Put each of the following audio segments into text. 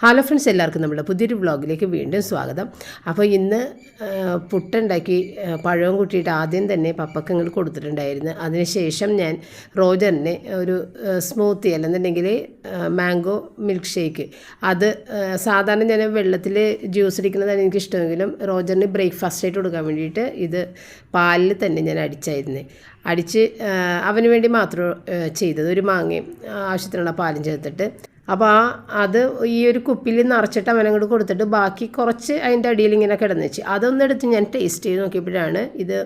Hello friends എല്ലാവർക്കും നമ്മുടെ പുതിയൊരു വ്ളോഗിലേക്ക് വീണ്ടും സ്വാഗതം. അപ്പോൾ ഇന്ന് പുട്ടുണ്ടാക്കി പഴവും കൂട്ടിയിട്ട് ആദ്യം തന്നെ പപ്പക്ക് ഇങ്ങോട്ട് കൊടുത്തിട്ടുണ്ടായിരുന്നു. അതിനുശേഷം ഞാൻ റോജറിനെ ഒരു സ്മൂത്തി അല്ലെന്നുണ്ടെങ്കിൽ മാംഗോ മിൽക്ക് ഷേക്ക് അത് സാധാരണ ഞാൻ വെള്ളത്തിൽ ജ്യൂസ് അടിക്കുന്നതാണ് എനിക്കിഷ്ടമെങ്കിലും റോജറിന് ബ്രേക്ക്ഫാസ്റ്റ് ആയിട്ട് കൊടുക്കാൻ വേണ്ടിയിട്ട് ഇത് പാലിൽ തന്നെ ഞാൻ അടിച്ചായിരുന്നു. അടിച്ച് അവന് വേണ്ടി മാത്രം ചെയ്തത്. ഒരു മാങ്ങയും ആവശ്യത്തിനുള്ള പാലും ചേർത്തിട്ട് അപ്പോൾ ആ അത് ഈ ഒരു കുപ്പിയിൽ നിറച്ചിട്ട് അവനങ്ങോട്ട് കൊടുത്തിട്ട് ബാക്കി കുറച്ച് അതിന്റെ അടിയിൽ ഇങ്ങനെ കിടന്നു വെച്ച്. അതൊന്നെടുത്ത് ഞാൻ ടേസ്റ്റ് ചെയ്ത് നോക്കിയപ്പോഴാണ് ഇത്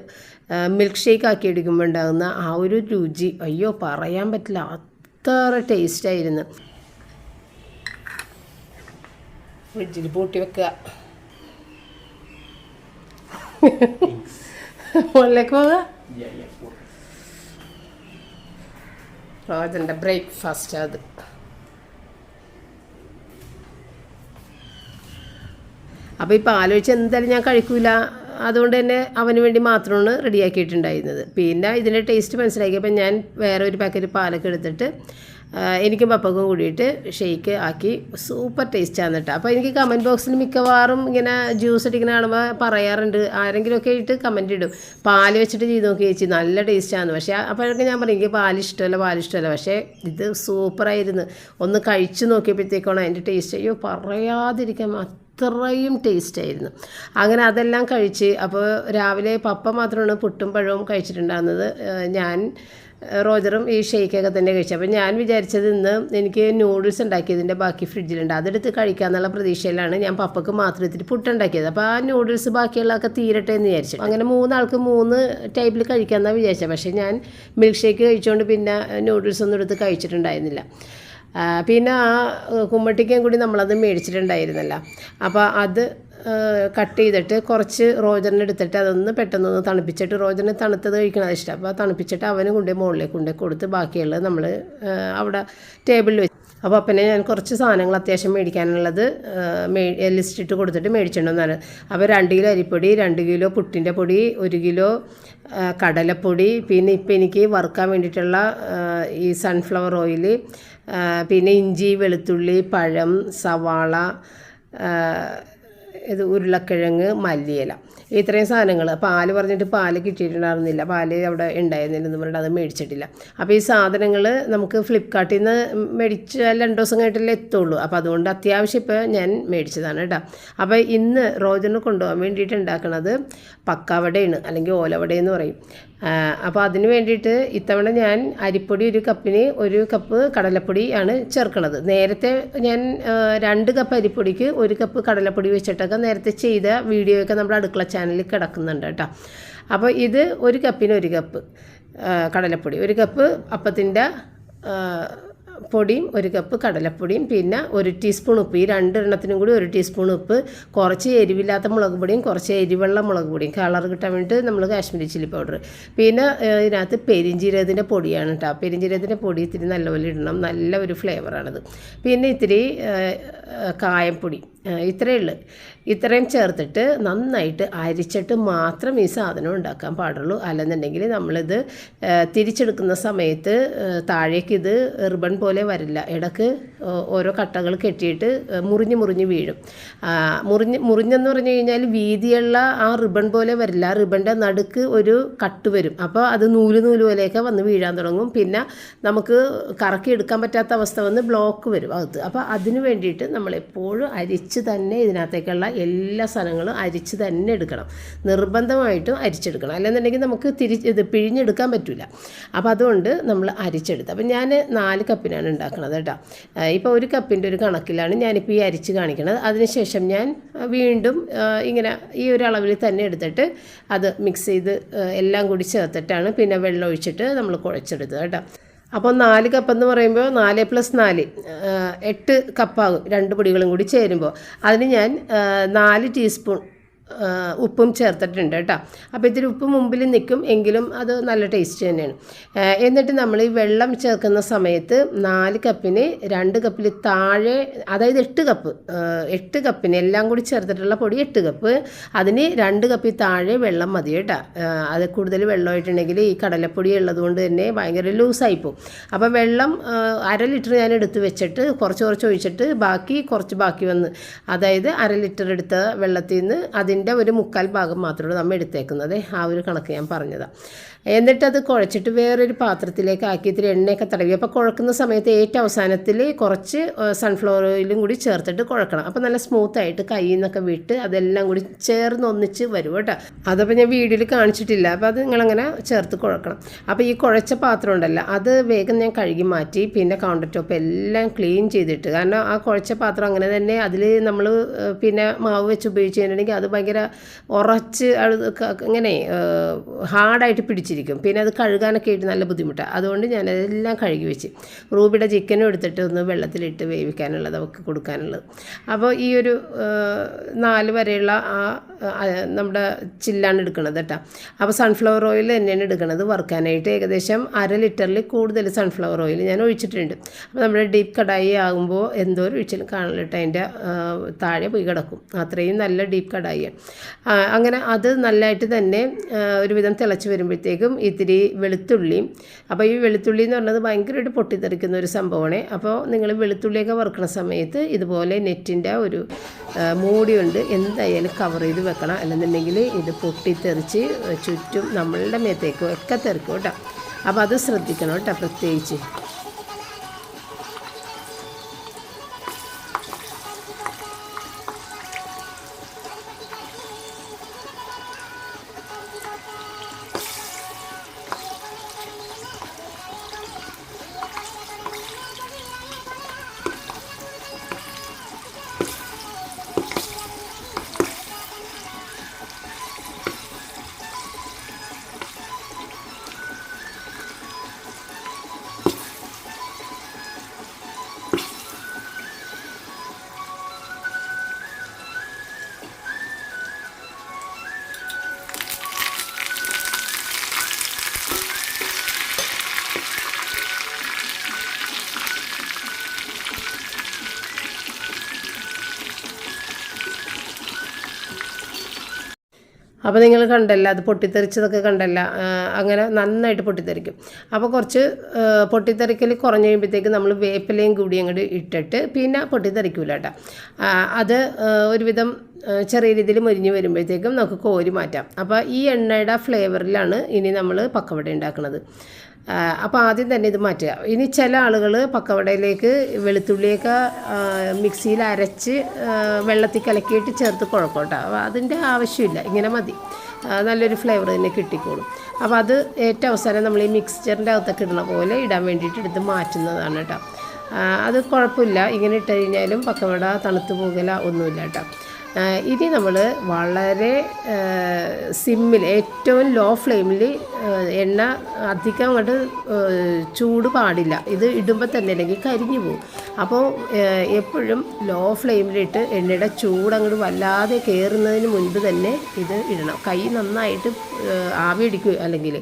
മിൽക്ക് ഷേക്ക് ആക്കി എടുക്കുമ്പോൾ ഉണ്ടാകുന്ന ആ ഒരു രുചി. അയ്യോ പറയാൻ പറ്റില്ല. അത്ര ടേസ്റ്റായിരുന്നു ഫ്രിഡ്ജിൽ പൂട്ടി വെക്കുക. മുകളിലേക്ക് അതിന്റെ ബ്രേക്ക്ഫാസ്റ്റ് അത്. അപ്പോൾ ഇപ്പോൾ ആലോചിച്ച് എന്തായാലും ഞാൻ കഴിക്കൂല. അതുകൊണ്ട് തന്നെ അവന് വേണ്ടി മാത്രമാണ് റെഡിയാക്കിയിട്ടുണ്ടായിരുന്നത് പിന്നെ ഇതിന്റെ ടേസ്റ്റ് മനസ്സിലാക്കിയപ്പോൾ ഞാൻ വേറെ ഒരു പാക്കറ്റ് പാലൊക്കെ എടുത്തിട്ട് എനിക്കും പപ്പക്കും കൂടിയിട്ട് ഷെയ്ക്ക് ആക്കി. സൂപ്പർ ടേസ്റ്റാണ് കേട്ടോ അപ്പോൾ എനിക്ക് കമന്റ് ബോക്സിൽ മിക്കവാറും ഇങ്ങനെ ജ്യൂസ് അടിക്കുന്ന കാണുമ്പോൾ പറയാറുണ്ട്. ആരെങ്കിലുമൊക്കെ ആയിട്ട് കമന്റ് ഇടും. പാൽ വെച്ചിട്ട് ചെയ്ത് നോക്കി ചേച്ചി. നല്ല ടേസ്റ്റാണ് പക്ഷേ അപ്പോഴൊക്കെ ഞാൻ പറയും എനിക്ക് പാൽ ഇഷ്ടമല്ല പക്ഷേ ഇത് സൂപ്പറായിരുന്നു ഒന്ന് കഴിച്ച് നോക്കിയപ്പോഴത്തേക്കാണ് അതിന്റെ ടേസ്റ്റ് അയ്യോ പറയാതിരിക്കാൻ അത്രയും ടേസ്റ്റായിരുന്നു അങ്ങനെ അതെല്ലാം കഴിച്ച് അപ്പോൾ രാവിലെ പപ്പ മാത്രമാണ് പുട്ടും പഴവും കഴിച്ചിട്ടുണ്ടാകുന്നത് ഏഹ് ഞാൻ റോജറും ഈ ഷെയ്ക്കൊക്കെ തന്നെ കഴിച്ചു. അപ്പോൾ ഞാൻ വിചാരിച്ചത് ഇന്ന് എനിക്ക് നൂഡിൽസ് ഉണ്ടാക്കിയതിന്റെ ബാക്കി ഫ്രിഡ്ജിലുണ്ട് അതെടുത്ത് കഴിക്കാമെന്നുള്ള പ്രതീക്ഷയിലാണ് ഞാൻ പപ്പക്ക് മാത്രം ഇത്തിരി പുട്ടുണ്ടാക്കിയത് അപ്പോൾ ആ നൂഡിൽസ് ബാക്കിയുള്ളതൊക്കെ തീരട്ടെ എന്ന് വിചാരിച്ചു. അങ്ങനെ മൂന്നാൾക്ക് മൂന്ന് ടൈപ്പിൽ കഴിക്കാമെന്നാണ് വിചാരിച്ചത്. പക്ഷേ ഞാൻ മിൽക്ക് ഷേക്ക് കഴിച്ചുകൊണ്ട് പിന്നെ നൂഡിൽസ് ഒന്നും എടുത്ത് കഴിച്ചിട്ടുണ്ടായിരുന്നില്ല. പിന്നെ ആ കുമ്മട്ടിക്കയും കൂടി നമ്മളത് മേടിച്ചിട്ടുണ്ടായിരുന്നല്ലോ. അപ്പോൾ അത് കട്ട് ചെയ്തിട്ട് കുറച്ച് റോജറിന് എടുത്തിട്ട് അതൊന്ന് പെട്ടെന്നൊന്ന് തണുപ്പിച്ചിട്ട് റോജറിന് തണുത്തത് കഴിക്കണത് ഇഷ്ടം. അപ്പോൾ തണുപ്പിച്ചിട്ട് അവന് കൊണ്ടുപോയി മുകളിലേക്ക് കൊണ്ടുപോയി കൊടുത്ത് ബാക്കിയുള്ളത് നമ്മൾ അവിടെ ടേബിളിൽ വെച്ച്. അപ്പോൾ അപ്പനെ ഞാൻ കുറച്ച് സാധനങ്ങൾ അത്യാവശ്യം മേടിക്കാനുള്ളത് മേ ലിസ്റ്റ് ഇട്ട് കൊടുത്തിട്ട് മേടിച്ചിട്ടുണ്ടെന്നാണ്. അപ്പോൾ രണ്ട് കിലോ അരിപ്പൊടി രണ്ട് കിലോ പുട്ടിന്റെ പൊടി ഒരു കിലോ കടലപ്പൊടി പിന്നെ ഇപ്പം എനിക്ക് വറുക്കാൻ വേണ്ടിയിട്ടുള്ള ഈ സൺഫ്ലവർ ഓയിൽ പിന്നെ ഇഞ്ചി വെളുത്തുള്ളി പഴം സവാള ഇത് ഉരുളക്കിഴങ്ങ് മല്ലിയില. ഇത്രയും സാധനങ്ങൾ പാൽ പറഞ്ഞിട്ട് പാൽ കിട്ടിയിട്ടുണ്ടായിരുന്നില്ല. പാൽ അവിടെ ഉണ്ടായിരുന്നില്ല എന്ന് പറഞ്ഞിട്ട് അത് മേടിച്ചിട്ടില്ല. അപ്പോൾ ഈ സാധനങ്ങൾ നമുക്ക് ഫ്ലിപ്കാർട്ടിൽ നിന്ന് മേടിച്ചാൽ രണ്ട് ദിവസം കഴിഞ്ഞിട്ടല്ലേ എത്തുള്ളൂ. അപ്പോൾ അതുകൊണ്ട് അത്യാവശ്യം ഇപ്പോൾ ഞാൻ മേടിച്ചതാണ് കേട്ടോ. അപ്പോൾ ഇന്ന് റോജന് കൊണ്ടുപോകാൻ വേണ്ടിയിട്ട് ഉണ്ടാക്കുന്നത് പക്കവടയാണ് അല്ലെങ്കിൽ ഓലവടയെന്ന് പറയും. അപ്പോൾ അതിന് വേണ്ടിയിട്ട് ഇത്തവണ ഞാൻ അരിപ്പൊടി ഒരു കപ്പിന് ഒരു കപ്പ് കടലപ്പൊടി ആണ് ചേർക്കുന്നത് നേരത്തെ ഞാൻ രണ്ട് കപ്പ് അരിപ്പൊടിക്ക് ഒരു കപ്പ് കടലപ്പൊടി വെച്ചിട്ടൊക്കെ നേരത്തെ ചെയ്ത വീഡിയോയൊക്കെ നമ്മുടെ അടുക്കള ചാനലിൽ കിടക്കുന്നുണ്ട് കേട്ടോ. അപ്പോൾ ഇത് ഒരു കപ്പിന് ഒരു കപ്പ് കടലപ്പൊടി. ഒരു കപ്പ് അപ്പത്തിന്റെ പൊടിയും ഒരു കപ്പ് കടലപ്പൊടിയും പിന്നെ ഒരു ടീസ്പൂൺ ഉപ്പ്. ഈ രണ്ടെണ്ണത്തിനും കൂടി ഒരു ടീസ്പൂൺ ഉപ്പ്. കുറച്ച് എരിവില്ലാത്ത മുളക് പൊടിയും കുറച്ച് എരിവെള്ള മുളക് പൊടിയും. കളർ കിട്ടാൻ വേണ്ടിയിട്ട് നമ്മൾ കാശ്മീരി ചില്ലി പൗഡർ പിന്നെ ഇതിനകത്ത് പെരിഞ്ചീരകത്തിന്റെ പൊടിയാണ് കേട്ടോ പെരിഞ്ചീരകത്തിന്റെ പൊടി ഇത്തിരി നല്ലപോലെ ഇടണം. നല്ല ഒരു ഫ്ലേവറാണത്. പിന്നെ ഇത്തിരി ഏഹ്, ഇത്രയേ ഉള്ളൂ. ഇത്രയും ചേർത്തിട്ട് നന്നായിട്ട് അരിച്ചിട്ട് മാത്രം ഈ സാധനം ഉണ്ടാക്കാൻ പാടുള്ളൂ. അല്ലെന്നുണ്ടെങ്കിൽ നമ്മളിത് തിരിച്ചെടുക്കുന്ന സമയത്ത് താഴേക്ക് ഇത് റിബൺ പോലെ വരില്ല. ഇടയ്ക്ക് ഓരോ കട്ടകൾ കെട്ടിയിട്ട് മുറിഞ്ഞ് മുറിഞ്ഞ് വീഴും. മുറിഞ്ഞ് മുറിഞ്ഞെന്ന് പറഞ്ഞു കഴിഞ്ഞാൽ വീതിയുള്ള ആ റിബൺ പോലെ വരില്ല. റിബണിന്റെ നടുക്ക് ഒരു കട്ട് വരും. അപ്പോൾ അത് നൂൽ നൂൽ പോലെയൊക്കെ വന്ന് വീഴാൻ തുടങ്ങും. പിന്നെ നമുക്ക് കറക്കി എടുക്കാൻ പറ്റാത്ത അവസ്ഥ വന്ന് ബ്ലോക്ക് വരും. അകത്ത് അപ്പോൾ അതിന് വേണ്ടിയിട്ട് നമ്മൾ എപ്പോഴും അരിച്ച് തന്നെ ഇതിനകത്തേക്കുള്ള എല്ലാ സാധനങ്ങളും അരിച്ച് തന്നെ എടുക്കണം. നിർബന്ധമായിട്ടും അരിച്ചെടുക്കണം. അല്ലെന്നുണ്ടെങ്കിൽ നമുക്ക് തിരി ഇത് പിഴിഞ്ഞെടുക്കാൻ പറ്റില്ല അപ്പോൾ അതുകൊണ്ട് നമ്മൾ അരിച്ചെടുത്ത്. അപ്പം ഞാൻ നാല് കപ്പിനാണ് ഉണ്ടാക്കുന്നത് കേട്ടോ. ഇപ്പോൾ ഒരു കപ്പിന്റെ ഒരു കണക്കിലാണ് ഞാനിപ്പോൾ ഈ അരിച്ച് കാണിക്കുന്നത് അതിനുശേഷം ഞാൻ വീണ്ടും ഇങ്ങനെ ഈ ഒരു അളവിൽ തന്നെ എടുത്തിട്ട് അത് മിക്സ് ചെയ്ത് എല്ലാം കൂടി ചേർത്തിട്ടാണ് പിന്നെ വെള്ളം ഒഴിച്ചിട്ട് നമ്മൾ കുഴച്ചെടുത്തത് കേട്ടോ. അപ്പോൾ നാല് കപ്പ് എന്ന് പറയുമ്പോൾ നാല് പ്ലസ് നാല് എട്ട് കപ്പാകും രണ്ട് പൊടികളും കൂടി ചേരുമ്പോൾ അതിന് ഞാൻ നാല് ടീസ്പൂൺ ഉപ്പും ചേർത്തിട്ടുണ്ട് കേട്ടോ. അപ്പോൾ ഇത്തിരി ഉപ്പ് മുമ്പിൽ നിൽക്കും എങ്കിലും അത് നല്ല ടേസ്റ്റ് തന്നെയാണ്. എന്നിട്ട് നമ്മൾ ഈ വെള്ളം ചേർക്കുന്ന സമയത്ത് നാല് കപ്പിന് രണ്ട് കപ്പിൽ താഴെ അതായത് എട്ട് കപ്പ് എട്ട് കപ്പിന് എല്ലാം കൂടി ചേർത്തിട്ടുള്ള പൊടി എട്ട് കപ്പ്. അതിന് രണ്ട് കപ്പിൽ താഴെ വെള്ളം മതി കേട്ടോ. അത് കൂടുതൽ വെള്ളമായിട്ടുണ്ടെങ്കിൽ ഈ കടലപ്പൊടി ഉള്ളതുകൊണ്ട് തന്നെ ഭയങ്കര ലൂസായി പോകും അപ്പോൾ വെള്ളം അര ലിറ്റർ ഞാൻ എടുത്ത് വെച്ചിട്ട് കുറച്ച് കുറച്ച് ഒഴിച്ചിട്ട് ബാക്കി കുറച്ച് ബാക്കി വന്ന് അതായത് അര ലിറ്റർ എടുത്ത വെള്ളത്തിൽ നിന്ന് അതിന്റെ ഒരു മുക്കാൽ ഭാഗം മാത്രമേ നമ്മൾ എടുത്തേക്കുന്നത്. ആ ഒരു കണക്ക് ഞാൻ പറഞ്ഞതാണ് എന്നിട്ടത് കുഴച്ചിട്ട് വേറൊരു പാത്രത്തിലേക്ക് ആക്കി ഇത്തിരി എണ്ണയൊക്കെ തടവി. അപ്പോൾ കുഴക്കുന്ന സമയത്ത് ഏറ്റവും അവസാനത്തിൽ കുറച്ച് സൺഫ്ലവർ ഓയിലും കൂടി ചേർത്തിട്ട് കുഴക്കണം. അപ്പോൾ നല്ല സ്മൂത്തായിട്ട് കയ്യിൽ നിന്നൊക്കെ വിട്ട് അതെല്ലാം കൂടി ചേർന്ന് ഒന്നിച്ച് വരും കേട്ടോ. അതപ്പോൾ ഞാൻ വീഡിയോയിൽ കാണിച്ചിട്ടില്ല. അപ്പോൾ അത് നിങ്ങളങ്ങനെ ചേർത്ത് കുഴക്കണം. അപ്പോൾ ഈ കുഴച്ച പാത്രം ഉണ്ടല്ലോ അത് വേഗം ഞാൻ കഴുകി മാറ്റി പിന്നെ കൗണ്ടർ ടോപ്പ് എല്ലാം ക്ലീൻ ചെയ്തിട്ട്. കാരണം ആ കുഴച്ച പാത്രം അങ്ങനെ തന്നെ അതിൽ നമ്മൾ പിന്നെ മാവ് വെച്ച് ഉപയോഗിച്ച് കഴിഞ്ഞിട്ടുണ്ടെങ്കിൽ അത് ഭയങ്കര ഉറച്ച് അത് ക- ഇങ്ങനെ ഹാർഡായിട്ട് പിടിച്ചിരിക്കും. പിന്നെ അത് കഴുകാനൊക്കെ ആയിട്ട് നല്ല ബുദ്ധിമുട്ടാണ് അതുകൊണ്ട് ഞാനതെല്ലാം കഴുകി വെച്ച് റൂബിയുടെ ചിക്കനും എടുത്തിട്ട് ഒന്ന് വെള്ളത്തിലിട്ട് വേവിക്കാനുള്ളത് അവൾക്ക് കൊടുക്കാനുള്ളത്. അപ്പോൾ ഈ ഒരു നാല് വരെയുള്ള ആ നമ്മുടെ ചില്ലാണ് എടുക്കുന്നത് കേട്ടോ. അപ്പോൾ സൺഫ്ലവർ ഓയിൽ തന്നെയാണ് എടുക്കുന്നത് വറുക്കാനായിട്ട്. ഏകദേശം അര ലിറ്ററിൽ കൂടുതൽ സൺഫ്ലവർ ഓയിൽ ഞാൻ ഒഴിച്ചിട്ടുണ്ട്. അപ്പോൾ നമ്മുടെ ഡീപ്പ് കടായി ആകുമ്പോൾ എന്തോ ഒരു ഒഴിച്ചാലും കാണില്ല അതിന്റെ താഴെ പോയി കിടക്കും. അത്രയും നല്ല ഡീപ്പ് കടായിയാണ്. അങ്ങനെ അത് നല്ലതായിട്ട് തന്നെ ഒരുവിധം തിളച്ച് വരുമ്പോഴത്തേക്കും ഇത്തിരി വെളുത്തുള്ളിയും അപ്പോൾ ഈ വെളുത്തുള്ളി എന്ന് പറഞ്ഞത് ഭയങ്കരമായിട്ട് പൊട്ടിത്തെറിക്കുന്ന ഒരു സംഭവമാണ്. അപ്പോൾ നിങ്ങൾ വെളുത്തുള്ളിയൊക്കെ വറുക്കുന്ന സമയത്ത് ഇതുപോലെ നെറ്റിന്റെ ഒരു മൂടിയുണ്ട്. എന്തായാലും കവർ ചെയ്ത് വെക്കണം. അല്ലെന്നുണ്ടെങ്കിൽ ഇത് പൊട്ടിത്തെറിച്ച് ചുറ്റും നമ്മളുടെ മേത്തേക്കും ഒക്കെ തെറിക്കും കേട്ടോ. അപ്പോൾ അത് ശ്രദ്ധിക്കണം കേട്ടോ പ്രത്യേകിച്ച്. അപ്പോൾ നിങ്ങൾ കണ്ടല്ല അത് പൊട്ടിത്തെറിച്ചതൊക്കെ കണ്ടല്ല അങ്ങനെ നന്നായിട്ട് പൊട്ടിത്തെറിക്കും. അപ്പോൾ കുറച്ച് പൊട്ടിത്തെറിക്കൽ കുറഞ്ഞ് കഴിയുമ്പോഴത്തേക്ക് നമ്മൾ വേപ്പിലയും കൂടി അങ്ങോട്ട് ഇട്ടിട്ട് പിന്നെ പൊട്ടിത്തെറിക്കൂല കേട്ടോ അത് ഒരുവിധം ചെറിയ രീതിയിൽ മുരിഞ്ഞ് വരുമ്പോഴത്തേക്കും നമുക്ക് കോരി മാറ്റാം. അപ്പോൾ ഈ എണ്ണയുടെ ഫ്ലേവറിലാണ് ഇനി നമ്മൾ പക്കവട ഉണ്ടാക്കുന്നത് അപ്പോൾ ആദ്യം തന്നെ ഇത് മാറ്റുക. ഇനി ചില ആളുകൾ പക്കവടയിലേക്ക് വെളുത്തുള്ളിയൊക്കെ മിക്സിയിൽ അരച്ച് വെള്ളത്തിൽ കലക്കിയിട്ട് ചേർത്ത് കുഴക്കോട്ടെ അതിന്റെ ആവശ്യമില്ല. ഇങ്ങനെ മതി. നല്ലൊരു ഫ്ലേവർ തന്നെ കിട്ടിക്കോളും. അപ്പോൾ അത് ഏറ്റവും അവസാനം നമ്മൾ ഈ മിക്സ്ചറിന്റെ അകത്തൊക്കെ ഇടുന്ന പോലെ ഇടാൻ വേണ്ടിയിട്ട് എടുത്ത് മാറ്റുന്നതാണ് കേട്ടോ അത് കുഴപ്പമില്ല. ഇങ്ങനെ ഇട്ട് കഴിഞ്ഞാലും പക്കവട തണുത്ത് പോകല ഒന്നുമില്ല കേട്ടോ ഇനി നമ്മൾ വളരെ സിമ്മിൽ ഏറ്റവും ലോ ഫ്ലെയിമിൽ എണ്ണ അധികം അങ്ങോട്ട് ചൂട് പാടില്ല. ഇത് ഇടുമ്പോൾ തന്നെ അല്ലെങ്കിൽ കരിഞ്ഞു പോകും അപ്പോൾ എപ്പോഴും ലോ ഫ്ലെയിമിലിട്ട് എണ്ണയുടെ ചൂട് അങ്ങോട്ട് വല്ലാതെ കയറുന്നതിന് മുൻപ് തന്നെ ഇത് ഇടണം. കൈ നന്നായിട്ട് ആവി അടിക്കുക അല്ലെങ്കിൽ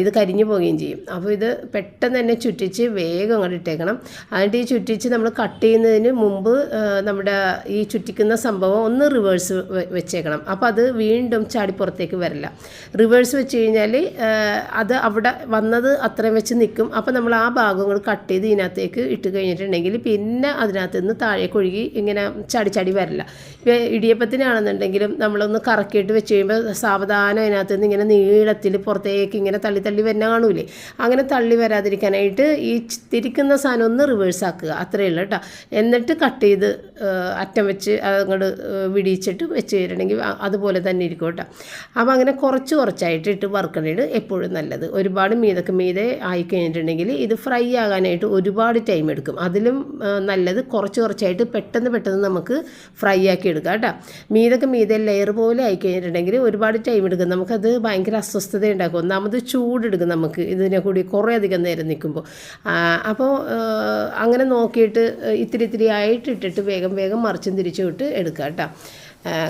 ഇത് കരിഞ്ഞു പോവുകയും ചെയ്യും. അപ്പോൾ ഇത് പെട്ടെന്ന് തന്നെ ചുറ്റിച്ച് വേഗം അങ്ങോട്ട് ഇട്ടേക്കണം. എന്നിട്ട് ഈ ചുറ്റിച്ച് നമ്മൾ കട്ട് ചെയ്യുന്നതിന് മുമ്പ് നമ്മുടെ ഈ ചുറ്റിക്കുന്ന സംഭവം ഒന്ന് റിവേഴ്സ് വെച്ചേക്കണം. അപ്പോൾ അത് വീണ്ടും ചാടി പുറത്തേക്ക് വരില്ല. റിവേഴ്സ് വെച്ച് കഴിഞ്ഞാൽ അത് അവിടെ വന്നത് അത്രയും വെച്ച് നിൽക്കും. അപ്പോൾ നമ്മൾ ആ ഭാഗങ്ങൾ കട്ട് ചെയ്ത് ഇതിനകത്തേക്ക് ഇട്ട് കഴിഞ്ഞിട്ടുണ്ടെങ്കിൽ പിന്നെ അതിനകത്ത് നിന്ന് താഴേക്ക് ഒഴുകി ഇങ്ങനെ ചാടി ചാടി വരില്ല. ഇടിയപ്പത്തിനാണെന്നുണ്ടെങ്കിലും നമ്മളൊന്ന് കറക്കിയിട്ട് വെച്ച് കഴിയുമ്പോൾ സാവധാനം അതിനകത്ത് നിന്ന് ഇങ്ങനെ നീളത്തിൽ പുറത്തേക്ക് ഇങ്ങനെ തള്ളി തള്ളി വരുന്ന കാണൂലേ? അങ്ങനെ തള്ളി വരാതിരിക്കാനായിട്ട് ഈ തിരിക്കുന്ന സാധനം ഒന്ന് റിവേഴ്സ് ആക്കുക. അത്രയേ ഉള്ളൂ കേട്ടോ. എന്നിട്ട് കട്ട് ചെയ്ത് അറ്റം വെച്ച് അങ്ങോട്ട് വിടിയിച്ചിട്ട് വെച്ച് തരണമെങ്കിൽ അതുപോലെ തന്നെ ഇരിക്കും കേട്ടോ. അപ്പോൾ അങ്ങനെ കുറച്ച് കുറച്ചായിട്ട് ഇട്ട് വറുക്കണത് എപ്പോഴും നല്ലത്. ഒരുപാട് മീതൊക്കെ മീതെ ആയി കഴിഞ്ഞിട്ടുണ്ടെങ്കിൽ ഇത് ഫ്രൈ ആകാനായിട്ട് ഒരുപാട് ടൈം എടുക്കും. അതിലും നല്ലത് കുറച്ച് കുറച്ചായിട്ട് പെട്ടെന്ന് പെട്ടെന്ന് നമുക്ക് ഫ്രൈ ആക്കി എടുക്കാം കേട്ടോ. മീതൊക്കെ മീതെ ലെയർ പോലെ ആയി കഴിഞ്ഞിട്ടുണ്ടെങ്കിൽ ഒരുപാട് ടൈം എടുക്കും. നമുക്കത് ഭയങ്കര അസ്വസ്ഥത ഉണ്ടാക്കും ഒന്നാമത് ചൂടെടുക്കും നമുക്ക്. ഇതിനെ കൂടി കുറേ അധികം നേരം നിൽക്കുമ്പോൾ. അപ്പോൾ അങ്ങനെ നോക്കിയിട്ട് ഇത്തിരി ഇത്തിരി ആയിട്ട് ഇട്ടിട്ട് വേഗം വേഗം മറിച്ചും തിരിച്ചും ഇട്ട് എടുക്കുക കേട്ടോ.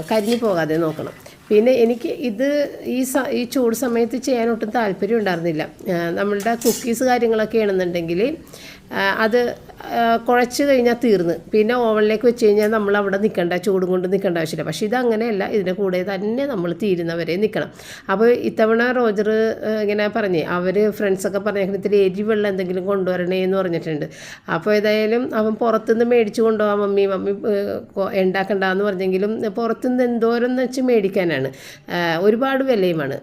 കരിഞ്ഞു പോകാതെ നോക്കണം. പിന്നെ എനിക്ക് ഇത് ഈ സ ഈ ചൂട് സമയത്ത് ചെയ്യാൻ ഒട്ടും താല്പര്യം ഉണ്ടായിരുന്നില്ല. നമ്മളുടെ കുക്കീസ് കാര്യങ്ങളൊക്കെ ആണെന്നുണ്ടെങ്കിൽ അത് കുഴച്ച് കഴിഞ്ഞാൽ തീർന്ന്. പിന്നെ ഓവനിലേക്ക് വെച്ച് കഴിഞ്ഞാൽ നമ്മൾ അവിടെ നിൽക്കേണ്ട ചൂടും കൊണ്ട് നിൽക്കേണ്ട ആവശ്യമില്ല. പക്ഷേ ഇത് അങ്ങനെയല്ല ഇതിന്റെ കൂടെ തന്നെ നമ്മൾ തീരുന്നവരെ നിൽക്കണം അപ്പോൾ ഇത്തവണ റോജർ ഇങ്ങനെ പറഞ്ഞേ അവർ ഫ്രണ്ട്സൊക്കെ പറഞ്ഞേക്കുന്ന ഇത്തിരി എരിവെള്ളം എന്തെങ്കിലും കൊണ്ടുവരണേ എന്ന് പറഞ്ഞിട്ടുണ്ട്. അപ്പോൾ ഏതായാലും അവൻ പുറത്തുനിന്ന് മേടിച്ച് കൊണ്ടുപോകാൻ മമ്മി മമ്മി ഉണ്ടാക്കണ്ടെന്ന് പറഞ്ഞെങ്കിലും പുറത്തുനിന്ന് എന്തോരം വെച്ച് മേടിക്കാനാണ്. ഒരുപാട് വിലയുമാണ്.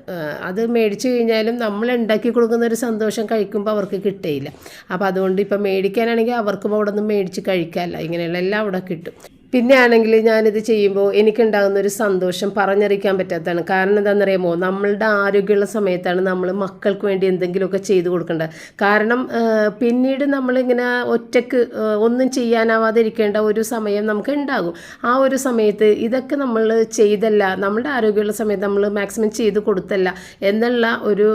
അത് മേടിച്ച് കഴിഞ്ഞാലും നമ്മൾ ഉണ്ടാക്കി കൊടുക്കുന്ന ഒരു സന്തോഷം കഴിക്കുമ്പോൾ അവർക്ക് കിട്ടേയില്ല. അപ്പോൾ അതുകൊണ്ട് ഇപ്പം മേടിക്കാനാണെങ്കിൽ അവർക്കും അവിടെ നിന്ന് മേടിച്ച് കഴിക്കാമല്ല. ഇങ്ങനെയുള്ള എല്ലാം അവിടെ കിട്ടും. പിന്നെ ആണെങ്കിൽ ഞാനിത് ചെയ്യുമ്പോൾ എനിക്കുണ്ടാകുന്ന ഒരു സന്തോഷം പറഞ്ഞറിയിക്കാൻ പറ്റാത്തതാണ്. കാരണം എന്താണെന്നറിയാമോ? നമ്മളുടെ ആരോഗ്യമുള്ള സമയത്താണ് നമ്മൾ മക്കൾക്ക് വേണ്ടി എന്തെങ്കിലുമൊക്കെ ചെയ്തു കൊടുക്കേണ്ടത്. കാരണം പിന്നീട് നമ്മളിങ്ങനെ ഒറ്റയ്ക്ക് ഒന്നും ചെയ്യാനാവാതെ ഇരിക്കേണ്ട ഒരു സമയം നമുക്ക് ഉണ്ടാകും. ആ ഒരു സമയത്ത് ഇതൊക്കെ നമ്മൾ ചെയ്തല്ല നമ്മളുടെ ആരോഗ്യമുള്ള സമയത്ത് നമ്മൾ മാക്സിമം ചെയ്ത് കൊടുത്തല്ല എന്നുള്ള ഒരു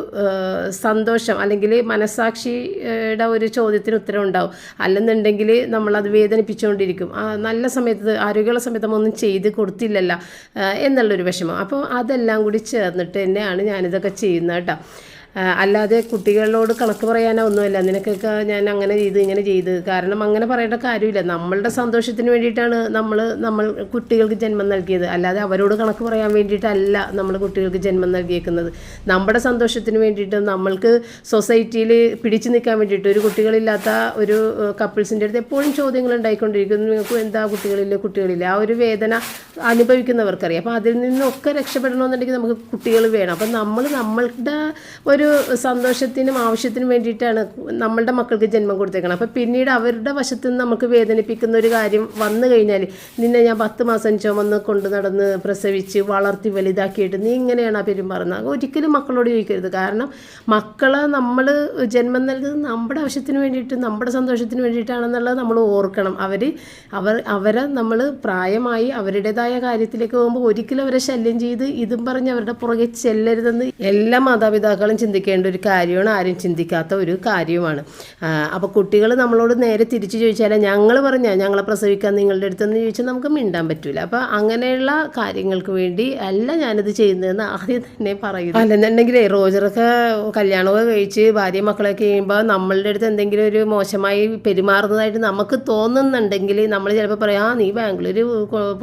സന്തോഷം അല്ലെങ്കിൽ മനസാക്ഷിയുടെ ഒരു ചോദ്യത്തിന് ഉത്തരം ഉണ്ടാവും. അല്ലെന്നുണ്ടെങ്കിൽ നമ്മളത് വേദനിപ്പിച്ചുകൊണ്ടിരിക്കും. ആ നല്ല സമയത്ത് ആരോഗ്യമുള്ള സമയത്ത് നമ്മൾ ഒന്നും ചെയ്ത് കൊടുത്തില്ലല്ലോ എന്നുള്ളൊരു വിഷമം. അപ്പോൾ അതെല്ലാം കൂടി ചേർന്നിട്ട് തന്നെയാണ് ഞാനിതൊക്കെ ചെയ്യുന്നത് കേട്ടോ. അല്ലാതെ കുട്ടികളോട് കണക്ക് പറയാനോ ഒന്നുമില്ല. നിനക്കൊക്കെ ഞാൻ അങ്ങനെ ചെയ്ത് ഇങ്ങനെ ചെയ്ത്. കാരണം അങ്ങനെ പറയേണ്ട കാര്യമില്ല. നമ്മളുടെ സന്തോഷത്തിന് വേണ്ടിയിട്ടാണ് നമ്മൾ നമ്മൾ കുട്ടികൾക്ക് ജന്മം നൽകിയത്. അല്ലാതെ അവരോട് കണക്ക് പറയാൻ വേണ്ടിയിട്ടല്ല നമ്മൾ കുട്ടികൾക്ക് ജന്മം നൽകിയേക്കുന്നത്. നമ്മുടെ സന്തോഷത്തിന് വേണ്ടിയിട്ട് നമ്മൾക്ക് സൊസൈറ്റിയിൽ പിടിച്ചു നിൽക്കാൻ വേണ്ടിയിട്ട് ഒരു കുട്ടികളില്ലാത്ത ഒരു കപ്പിൾസിന്റെ അടുത്ത് എപ്പോഴും ചോദ്യങ്ങൾ ഉണ്ടായിക്കൊണ്ടിരിക്കുന്നു. നിങ്ങൾക്ക് എന്താ കുട്ടികളില്ല? കുട്ടികളില്ല? ആ ഒരു വേദന അനുഭവിക്കുന്നവർക്കറിയാം. അപ്പോൾ അതിൽ നിന്നൊക്കെ രക്ഷപ്പെടണമെന്നുണ്ടെങ്കിൽ നമുക്ക് കുട്ടികൾ വേണം. അപ്പം നമ്മൾ നമ്മളുടെ ഒരു സന്തോഷത്തിനും ആവശ്യത്തിനും വേണ്ടിയിട്ടാണ് നമ്മളുടെ മക്കൾക്ക് ജന്മം കൊടുത്തേക്കണം അപ്പോൾ പിന്നീട് അവരുടെ വശത്ത് നിന്ന് നമുക്ക് വേദനിപ്പിക്കുന്ന ഒരു കാര്യം വന്നു കഴിഞ്ഞാൽ നിന്നെ ഞാൻ പത്ത് മാസം ചുമന്ന് കൊണ്ട് നടന്ന് പ്രസവിച്ച് വളർത്തി വലുതാക്കിയിട്ട് നീ ഇങ്ങനെയാണ് ആ പെരുമാറുന്നത്. ഒരിക്കലും മക്കളോട് ചോദിക്കരുത്. കാരണം മക്കളെ നമ്മൾ ജന്മം നൽകുന്നത് നമ്മുടെ ആവശ്യത്തിന് വേണ്ടിയിട്ട് നമ്മുടെ സന്തോഷത്തിന് വേണ്ടിയിട്ടാണെന്നുള്ളത് നമ്മൾ ഓർക്കണം. അവർ അവർ അവരെ നമ്മൾ പ്രായമായി അവരുടേതായ കാര്യത്തിലേക്ക് പോകുമ്പോൾ ഒരിക്കലും അവരെ ശല്യം ചെയ്ത് ഇതും പറഞ്ഞ് അവരുടെ പുറകെ ചെല്ലരുതെന്ന് എല്ലാ മാതാപിതാക്കളും ചിന്തിക്കേണ്ട ഒരു കാര്യമാണ് ആരും ചിന്തിക്കാത്ത ഒരു കാര്യമാണ്. അപ്പോൾ കുട്ടികൾ നമ്മളോട് നേരെ തിരിച്ചു ചോദിച്ചാൽ ഞങ്ങൾ പറഞ്ഞാൽ ഞങ്ങളെ പ്രസവിക്കാൻ നിങ്ങളുടെ അടുത്തെന്ന് ചോദിച്ചാൽ നമുക്ക് മിണ്ടാൻ പറ്റില്ല അപ്പോൾ അങ്ങനെയുള്ള കാര്യങ്ങൾക്ക് വേണ്ടി അല്ല ഞാനിത് ചെയ്യുന്നതെന്ന് ആദ്യം തന്നെ പറയുന്നു അല്ലെന്നുണ്ടെങ്കിലേ റോജറൊക്കെ കല്യാണമൊക്കെ കഴിച്ച് ഭാര്യ മക്കളൊക്കെ കഴിയുമ്പോൾ നമ്മളുടെ അടുത്ത് എന്തെങ്കിലും ഒരു മോശമായി പെരുമാറുന്നതായിട്ട് നമുക്ക് തോന്നുന്നുണ്ടെങ്കിൽ നമ്മൾ ചിലപ്പോൾ പറയാം ആ നീ ബാംഗ്ലൂർ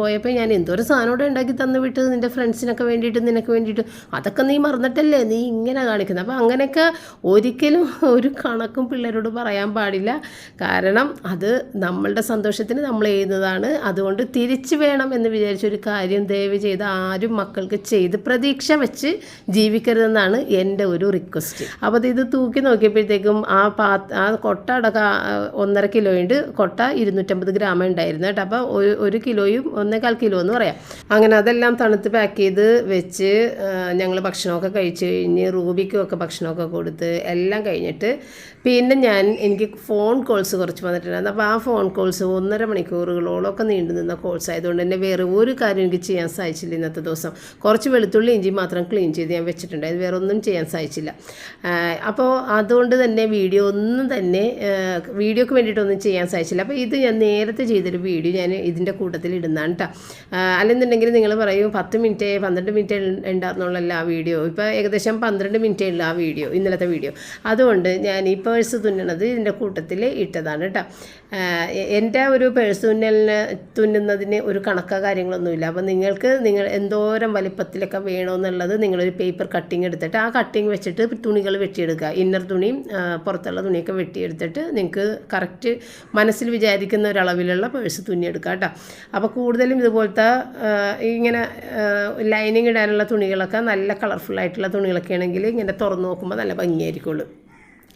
പോയപ്പോൾ ഞാൻ എന്തോരം സാധനം ഉണ്ടാക്കി തന്നു വിട്ട് നിന്റെ ഫ്രണ്ട്സിനൊക്കെ വേണ്ടിയിട്ട് നിനക്ക് വേണ്ടിയിട്ട്. അതൊക്കെ നീ മറന്നിട്ടല്ലേ? നീ ഇങ്ങനെ കാണിക്കുന്നത്. അപ്പോൾ അങ്ങനെയൊക്കെ ഒരിക്കലും ഒരു കണക്കും പിള്ളേരോട് പറയാൻ പാടില്ല. കാരണം അത് നമ്മളുടെ സന്തോഷത്തിന് നമ്മൾ ചെയ്യുന്നതാണ് അതുകൊണ്ട് തിരിച്ചു വേണം എന്ന് വിചാരിച്ചൊരു കാര്യം ദയവ് ചെയ്ത് ആരും മക്കൾക്ക് ചെയ്ത് പ്രതീക്ഷ വെച്ച് ജീവിക്കരുതെന്നാണ് എന്റെ ഒരു റിക്വസ്റ്റ്. അപ്പോൾ ഇത് തൂക്കി നോക്കിയപ്പോഴത്തേക്കും ആ പാ ആ കൊട്ട അടക്കം ഒന്നര കിലോ ഉണ്ട്. കൊട്ട ഇരുന്നൂറ്റമ്പത് ഗ്രാം ഉണ്ടായിരുന്നു കേട്ടോ. അപ്പോൾ ഒരു ഒരു കിലോയും ഒന്നേകാൽ കിലോ എന്ന് പറയാം. അങ്ങനെ അതെല്ലാം തണുത്ത് പാക്ക് ചെയ്ത് വെച്ച് ഞങ്ങൾ ഭക്ഷണമൊക്കെ കഴിച്ച് കഴിഞ്ഞ് റൂബിക്കും ഒക്കെ ഭക്ഷണമൊക്കെ കൊടുത്ത് എല്ലാം കഴിഞ്ഞിട്ട് പിന്നെ ഞാൻ എനിക്ക് ഫോൺ കോൾസ് കുറച്ച് വന്നിട്ടുണ്ടായിരുന്നു. അപ്പോൾ ആ ഫോൺ കോൾസ് ഒന്നര മണിക്കൂറുകളോളമൊക്കെ നീണ്ടു നിന്ന കോൾസ് ആയതുകൊണ്ട് തന്നെ വേറെ ഒരു കാര്യം എനിക്ക് ചെയ്യാൻ സാധിച്ചില്ല ഇന്നത്തെ ദിവസം. കുറച്ച് വെളുത്തുള്ളി ഇഞ്ചി മാത്രം ക്ലീൻ ചെയ്ത് ഞാൻ വെച്ചിട്ടുണ്ടായിരുന്നു വേറെ ഒന്നും ചെയ്യാൻ സാധിച്ചില്ല. അപ്പോൾ അതുകൊണ്ട് തന്നെ വീഡിയോ ഒന്നും തന്നെ വീഡിയോക്ക് വേണ്ടിയിട്ടൊന്നും ചെയ്യാൻ സാധിച്ചില്ല. അപ്പോൾ ഇത് ഞാൻ നേരത്തെ ചെയ്തൊരു വീഡിയോ ഞാൻ ഇതിന്റെ കൂട്ടത്തിൽ ഇടുന്നതാണ് കേട്ടോ അല്ലെന്നുണ്ടെങ്കിൽ നിങ്ങൾ പറയും പത്ത് മിനിറ്റ് പന്ത്രണ്ട് മിനിറ്റ് ഉണ്ടായിരുന്നുള്ളല്ല ആ വീഡിയോ ഇപ്പോൾ ഏകദേശം പന്ത്രണ്ട് മിനിറ്റേ ആ വീഡിയോ ഇന്നലത്തെ വീഡിയോ. അതുകൊണ്ട് ഞാൻ ഈ പേഴ്സ് തുന്നണത് ഇതിന്റെ കൂട്ടത്തിൽ ഇട്ടതാണ് കേട്ടോ എന്റെ ഒരു പേഴ്സ് തുന്നലിന് തുന്നുന്നതിന് ഒരു കണക്കോ കാര്യങ്ങളൊന്നുമില്ല അപ്പോൾ നിങ്ങൾക്ക് നിങ്ങൾ എന്തോരം വലിപ്പത്തിലൊക്കെ വേണമെന്നുള്ളത് നിങ്ങളൊരു പേപ്പർ കട്ടിങ് എടുത്തിട്ട് ആ കട്ടിങ് വെച്ചിട്ട് തുണികൾ വെട്ടിയെടുക്കുക. ഇന്നർ തുണിയും പുറത്തുള്ള തുണിയൊക്കെ വെട്ടിയെടുത്തിട്ട് നിങ്ങൾക്ക് കറക്റ്റ് മനസ്സിൽ വിചാരിക്കുന്ന ഒരളവിലുള്ള പേഴ്സ് തുന്നിയെടുക്കുക കേട്ടോ അപ്പോൾ കൂടുതലും ഇതുപോലത്തെ ഇങ്ങനെ ലൈനിങ് ഇടാനുള്ള തുണികളൊക്കെ നല്ല കളർഫുൾ ആയിട്ടുള്ള തുണികളൊക്കെ ആണെങ്കിൽ ഇങ്ങനെ തുറന്ന് നോക്കുമ്പോൾ നല്ല ഭംഗിയായിരിക്കുള്ളൂ.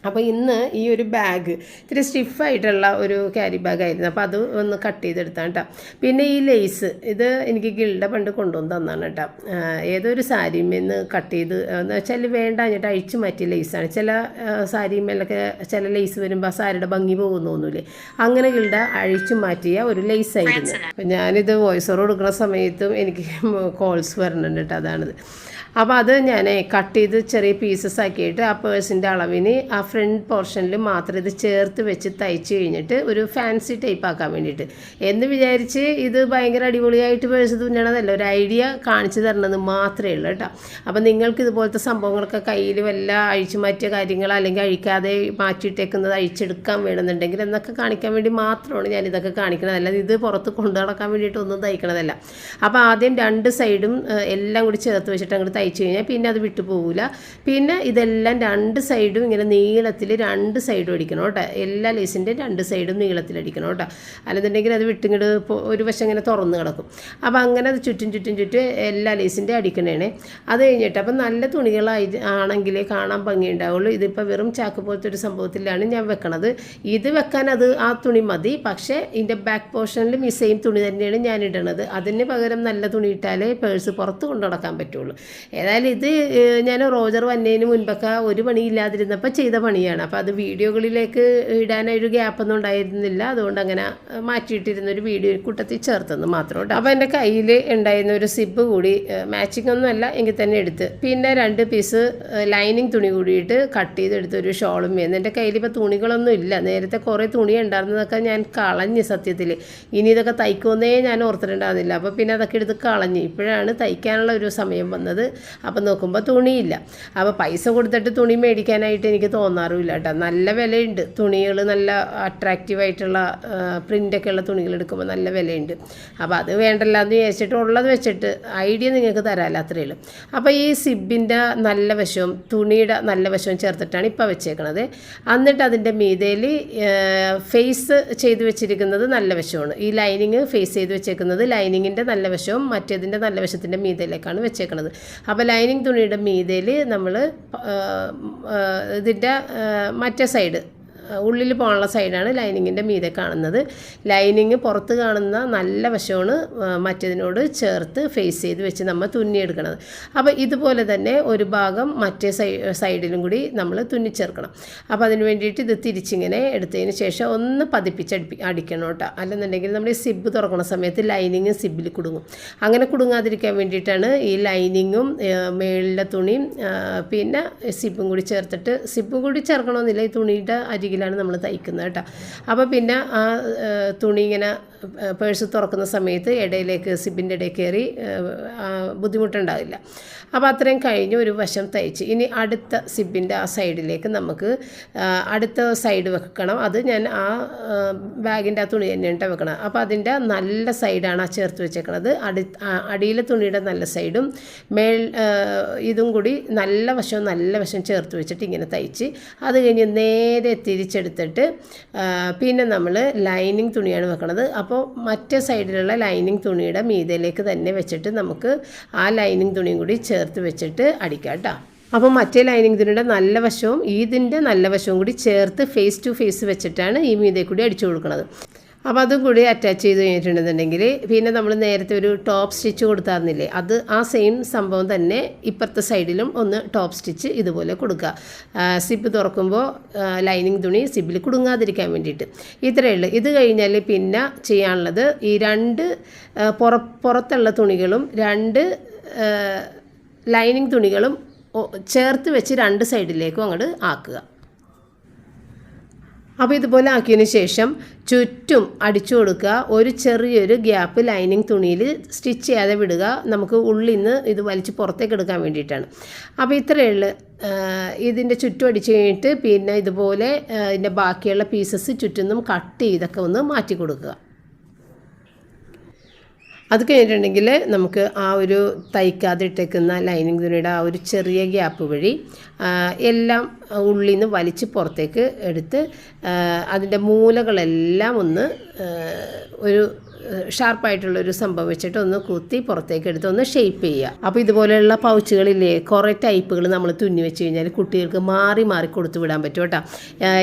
അപ്പോൾ ഇന്ന് ഈ ഒരു ബാഗ് ഇത്തിരി സ്റ്റിഫായിട്ടുള്ള ഒരു ക്യാരി ബാഗ് ആയിരുന്നു. അപ്പോൾ അത് ഒന്ന് കട്ട് ചെയ്തെടുത്താണ് കേട്ടോ പിന്നെ ഈ ലേസ് ഇത് എനിക്ക് ഗിൽഡ പണ്ട് കൊണ്ടുവന്ന് തന്നാണ് കേട്ടോ ഏതൊരു സാരിമേന്ന് കട്ട് ചെയ്ത് എന്ന് വെച്ചാൽ വേണ്ട എന്നിട്ട് അഴിച്ചു മാറ്റിയ ലേസാണ് ചില സാരിമേലൊക്കെ ചില ലേസ് വരുമ്പോൾ ആ സാരിയുടെ ഭംഗി പോകുന്നു തോന്നൂലേ. അങ്ങനെ ഗിൽഡ അഴിച്ചു മാറ്റിയ ഒരു ലേസ് ആയിരുന്നു. അപ്പം ഞാനിത് വോയിസ് ഓവർ കൊടുക്കുന്ന സമയത്തും എനിക്ക് കോൾസ് വരുന്നുണ്ട് കേട്ടോ അതാണിത്. അപ്പോൾ അത് ഞാൻ കട്ട് ചെയ്ത് ചെറിയ പീസസ് ആക്കിയിട്ട് ആ പേഴ്സിന്റെ അളവിന് ആ ഫ്രണ്ട് പോർഷനിൽ മാത്രം ഇത് ചേർത്ത് വെച്ച് തയ്ച്ച് കഴിഞ്ഞിട്ട് ഒരു ഫാൻസി ടൈപ്പ് ആക്കാൻ വേണ്ടിയിട്ട്. എന്ന് വിചാരിച്ച് ഇത് ഭയങ്കര അടിപൊളിയായിട്ട് പേഴ്സ് തുന്നണതല്ല ഒരു ഐഡിയ കാണിച്ചു തരണമെന്ന് മാത്രമേ ഉള്ളൂ കേട്ടോ. അപ്പം നിങ്ങൾക്ക് ഇതുപോലത്തെ സംഭവങ്ങളൊക്കെ കയ്യിൽ വല്ല അഴിച്ചു മാറ്റിയ കാര്യങ്ങൾ അല്ലെങ്കിൽ അഴിക്കാതെ മാറ്റിയിട്ടേക്കുന്നത് അഴിച്ചെടുക്കാൻ വേണമെന്നുണ്ടെങ്കിൽ എന്നൊക്കെ കാണിക്കാൻ വേണ്ടി മാത്രമാണ് ഞാൻ ഇതൊക്കെ കാണിക്കുന്നത് അല്ലാതെ ഇത് പുറത്ത് കൊണ്ടു നടക്കാൻ വേണ്ടിയിട്ടൊന്നും തയ്ക്കണതല്ല. അപ്പോൾ ആദ്യം രണ്ട് സൈഡും എല്ലാം കൂടി ചേർത്ത് വെച്ചിട്ട് അങ്ങോട്ട് തയ്ച്ചു കഴിഞ്ഞാൽ പിന്നെ അത് വിട്ടു പോകില്ല പിന്നെ ഇതെല്ലാം രണ്ട് സൈഡും ഇങ്ങനെ നീളത്തിൽ രണ്ട് സൈഡും അടിക്കണം കേട്ടോ. എല്ലാ ലേസിന്റെ രണ്ട് സൈഡും നീളത്തിൽ അടിക്കണം കേട്ടോ. അല്ലെന്നുണ്ടെങ്കിൽ അത് വിട്ടിങ്ങോട്ട് ഒരു വശം ഇങ്ങനെ തുറന്ന് കിടക്കും. അപ്പോൾ അങ്ങനെ അത് ചുറ്റും ചുറ്റും ചുറ്റും എല്ലാ ലേസിന്റെ അടിക്കണേണേ. അത് കഴിഞ്ഞിട്ട് അപ്പം നല്ല തുണികളായി ആണെങ്കിലേ കാണാൻ ഭംഗിയുണ്ടാവുള്ളൂ. ഇതിപ്പോൾ വെറും ചാക്ക് പോലത്തെ ഒരു സംഭവത്തിലാണ് ഞാൻ വെക്കണത്. ഇത് വെക്കാൻ അത് ആ തുണി മതി. പക്ഷേ ഇതിന്റെ ബാക്ക് പോർഷനിലും ഈ സെയിം തുണി തന്നെയാണ് ഞാൻ ഇടണത്. അതിന് പകരം നല്ല തുണി ഇട്ടാലേ പേഴ്സ് പുറത്ത് കൊണ്ടു നടക്കാൻ പറ്റുള്ളൂ. ഏതായാലും ഇത് ഞാൻ റോജർ വന്നതിന് മുൻപൊക്കെ ഒരു പണി ഇല്ലാതിരുന്നപ്പോൾ ചെയ്ത പണിയാണ്. അപ്പോൾ അത് വീഡിയോകളിലേക്ക് ഇടാനൊരു ഗ്യാപ്പൊന്നും ഉണ്ടായിരുന്നില്ല. അതുകൊണ്ട് അങ്ങനെ മാറ്റിയിട്ടിരുന്ന ഒരു വീഡിയോ കൂട്ടത്തിൽ ചേർത്തെന്ന് മാത്രം അപ്പോൾ എന്റെ കയ്യിൽ ഉണ്ടായിരുന്ന ഒരു സിബ് കൂടി മാച്ചിങ് ഒന്നും അല്ല എങ്കിൽ തന്നെ എടുത്ത്. പിന്നെ രണ്ട് പീസ് ലൈനിങ് തുണി കൂടിയിട്ട് കട്ട് ചെയ്തെടുത്ത് ഒരു ഷോളും വേന്ന്. എന്റെ കയ്യിൽ ഇപ്പോൾ തുണികളൊന്നും ഇല്ല. നേരത്തെ കുറേ തുണി ഉണ്ടായിരുന്നതൊക്കെ ഞാൻ കളഞ്ഞ് സത്യത്തിൽ ഇനി ഇതൊക്കെ തയ്ക്കുമെന്നേ ഞാൻ ഓർത്തിട്ടുണ്ടായിരുന്നില്ല. അപ്പോൾ പിന്നെ അതൊക്കെ എടുത്ത് കളഞ്ഞ്. ഇപ്പോഴാണ് തയ്ക്കാനുള്ള ഒരു സമയം വന്നത്. അപ്പോൾ നോക്കുമ്പോൾ തുണിയില്ല. അപ്പോൾ പൈസ കൊടുത്തിട്ട് തുണി മേടിക്കാനായിട്ട് എനിക്ക് തോന്നാറുമില്ല കേട്ടോ. നല്ല വിലയുണ്ട്. തുണികൾ നല്ല അട്രാക്റ്റീവായിട്ടുള്ള പ്രിന്റൊക്കെ ഉള്ള തുണികൾ എടുക്കുമ്പോൾ നല്ല വിലയുണ്ട്. അപ്പോൾ അത് വേണ്ടല്ല എന്ന് വിചാരിച്ചിട്ട് ഉള്ളത് വെച്ചിട്ട് ഐഡിയ നിങ്ങൾക്ക് തരാമല്ലോ അത്രയേ ഉള്ളൂ അപ്പോൾ ഈ സിബിന്റെ നല്ല വശവും തുണിയുടെ നല്ല വശവും ചേർത്തിട്ടാണ് ഇപ്പോൾ വെച്ചേക്കണത്. എന്നിട്ട് അതിന്റെ മീതയിൽ ഫേസ് ചെയ്ത് വെച്ചിരിക്കുന്നത് നല്ല വശമാണ്. ഈ ലൈനിങ് ഫേസ് ചെയ്ത് വെച്ചേക്കുന്നത് ലൈനിങ്ങിന്റെ നല്ല വശവും മറ്റേതിന്റെ നല്ല വശത്തിന്റെ മീതയിലേക്കാണ് വെച്ചേക്കണത്. അപ്പോൾ ലൈനിങ് തുണിയുടെ മീതയിൽ നമ്മൾ ഇതിന്റെ മറ്റേ സൈഡ് ഉള്ളിൽ പോകാനുള്ള സൈഡാണ് ലൈനിങ്ങിന്റെ മീതെ കാണുന്നത്. ലൈനിങ് പുറത്ത് കാണുന്ന നല്ല വശമാണ് മറ്റേതിനോട് ചേർത്ത് ഫേസ് ചെയ്ത് വെച്ച് നമ്മൾ തുന്നിയെടുക്കുന്നത് അപ്പോൾ ഇതുപോലെ തന്നെ ഒരു ഭാഗം മറ്റേ സൈഡിലും കൂടി നമ്മൾ തുന്നിച്ചേർക്കണം അപ്പോൾ അതിന് വേണ്ടിയിട്ട് ഇത് തിരിച്ചിങ്ങനെ എടുത്തതിന് ശേഷം ഒന്ന് പതിപ്പിച്ചടിപ്പി അടിക്കണം കേട്ടോ. അല്ലെന്നുണ്ടെങ്കിൽ നമ്മൾ ഈ സിബ് തുറക്കുന്ന സമയത്ത് ലൈനിങ് സിബിൽ കുടുങ്ങും. അങ്ങനെ കുടുങ്ങാതിരിക്കാൻ വേണ്ടിയിട്ടാണ് ഈ ലൈനിങ്ങും മേളിലെ തുണിയും പിന്നെ സിബും കൂടി ചേർത്തിട്ട് സിബും കൂടി ചേർക്കണമെന്നില്ല ഈ തുണിയുടെ അരികിലാണ് നമ്മൾ തയ്ക്കുന്നത് കേട്ടോ. അപ്പോൾ പിന്നെ ആ തുണി ഇങ്ങനെ പേഴ്സ് തുറക്കുന്ന സമയത്ത് ഇടയിലേക്ക് സിബിന്റെ ഇടയിൽ കയറി ബുദ്ധിമുട്ടുണ്ടാവില്ല. അപ്പോൾ അത്രയും കഴിഞ്ഞ് ഒരു വശം തയ്ച്ച്. ഇനി അടുത്ത സിബിന്റെ ആ സൈഡിലേക്ക് നമുക്ക് അടുത്ത സൈഡ് വെക്കണം. അത് ഞാൻ ആ ബാഗിന്റെ ആ തുണി തന്നെയാണ് വെക്കണം. അപ്പോൾ അതിന്റെ നല്ല സൈഡാണ് ആ ചേർത്ത് വെച്ചേക്കണത്. അടി അടിയിലെ തുണിയുടെ നല്ല സൈഡും മേൽ ഇതും കൂടി നല്ല വശവും നല്ല വശം ചേർത്ത് വെച്ചിട്ട് ഇങ്ങനെ തയ്ച്ച് അത് കഴിഞ്ഞ് നേരെ തിരിച്ചെടുത്തിട്ട് പിന്നെ നമ്മൾ ലൈനിങ് തുണിയാണ് വെക്കുന്നത് അപ്പോൾ മറ്റേ സൈഡിലുള്ള ലൈനിങ് തുണിയുടെ മീതയിലേക്ക് തന്നെ വെച്ചിട്ട് നമുക്ക് ആ ലൈനിങ് തുണിയും കൂടി ചേർത്ത് വെച്ചിട്ട് അടിക്കാം കേട്ടോ. അപ്പോൾ മറ്റേ ലൈനിങ് തുണിയുടെ നല്ല വശവും ഇതിന്റെ നല്ല വശവും കൂടി ചേർത്ത് ഫേസ് ടു ഫേസ് വെച്ചിട്ടാണ് ഈ മീതെ കൂടി അടിച്ചു കൊടുക്കുന്നത് അപ്പോൾ അതും കൂടി അറ്റാച്ച് ചെയ്ത് കഴിഞ്ഞിട്ടുണ്ടെന്നുണ്ടെങ്കിൽ പിന്നെ നമ്മൾ നേരത്തെ ഒരു ടോപ്പ് സ്റ്റിച്ച് കൊടുത്തായിരുന്നില്ലേ അത് ആ സെയിം സംഭവം തന്നെ ഇപ്പുറത്തെ സൈഡിലും ഒന്ന് ടോപ്പ് സ്റ്റിച്ച് ഇതുപോലെ കൊടുക്കുക. സിബ് തുറക്കുമ്പോൾ ലൈനിങ് തുണി സിബിൽ കുടുങ്ങാതിരിക്കാൻ വേണ്ടിയിട്ട്. ഇത്രയേ ഉള്ളൂ. ഇത് കഴിഞ്ഞാൽ പിന്നെ ചെയ്യാനുള്ളത് ഈ രണ്ട് പുറ പുറത്തുള്ള തുണികളും രണ്ട് ലൈനിങ് തുണികളും ചേർത്ത് വെച്ച് രണ്ട് സൈഡിലേക്കും അങ്ങോട്ട് ആക്കുക. അപ്പോൾ ഇതുപോലെ ആക്കിയതിന് ശേഷം ചുറ്റും അടിച്ചു കൊടുക്കുക. ഒരു ചെറിയൊരു ഗ്യാപ്പ് ലൈനിങ് തുണിയിൽ സ്റ്റിച്ച് ചെയ്യാതെ വിടുക. നമുക്ക് ഉള്ളിൽ നിന്ന് ഇത് വലിച്ച് പുറത്തേക്ക് എടുക്കാൻ വേണ്ടിയിട്ടാണ്. അപ്പോൾ ഇത്രയേ ഉള്ളൂ. ഇതിന്റെ ചുറ്റും അടിച്ചു കഴിഞ്ഞിട്ട് പിന്നെ ഇതുപോലെ ഇതിന്റെ ബാക്കിയുള്ള പീസസ് ചുറ്റും കട്ട് ചെയ്തൊക്കെ ഒന്ന് മാറ്റി കൊടുക്കുക. അത് കഴിഞ്ഞിട്ടുണ്ടെങ്കിൽ നമുക്ക് ആ ഒരു തയ്ക്കാതെ ഇട്ടേക്കുന്ന ലൈനിങ് തുണിയുടെ ആ ഒരു ചെറിയ ഗ്യാപ്പ് വഴി എല്ലാം ഉള്ളിൽ നിന്ന് വലിച്ച് പുറത്തേക്ക് എടുത്ത് അതിന്റെ മൂലകളെല്ലാം ഒന്ന് ഒരു ഷാർപ്പായിട്ടുള്ള ഒരു സംഭവം വെച്ചിട്ട് ഒന്ന് കുത്തി പുറത്തേക്ക് എടുത്ത് ഒന്ന് ഷേപ്പ് ചെയ്യുക. അപ്പോൾ ഇതുപോലെയുള്ള പൗച്ചുകളില്ലേ കുറേ ടൈപ്പുകൾ നമ്മൾ തുന്നി വെച്ച് കഴിഞ്ഞാൽ കുട്ടികൾക്ക് മാറി മാറി കൊടുത്തു വിടാൻ പറ്റും കേട്ടോ.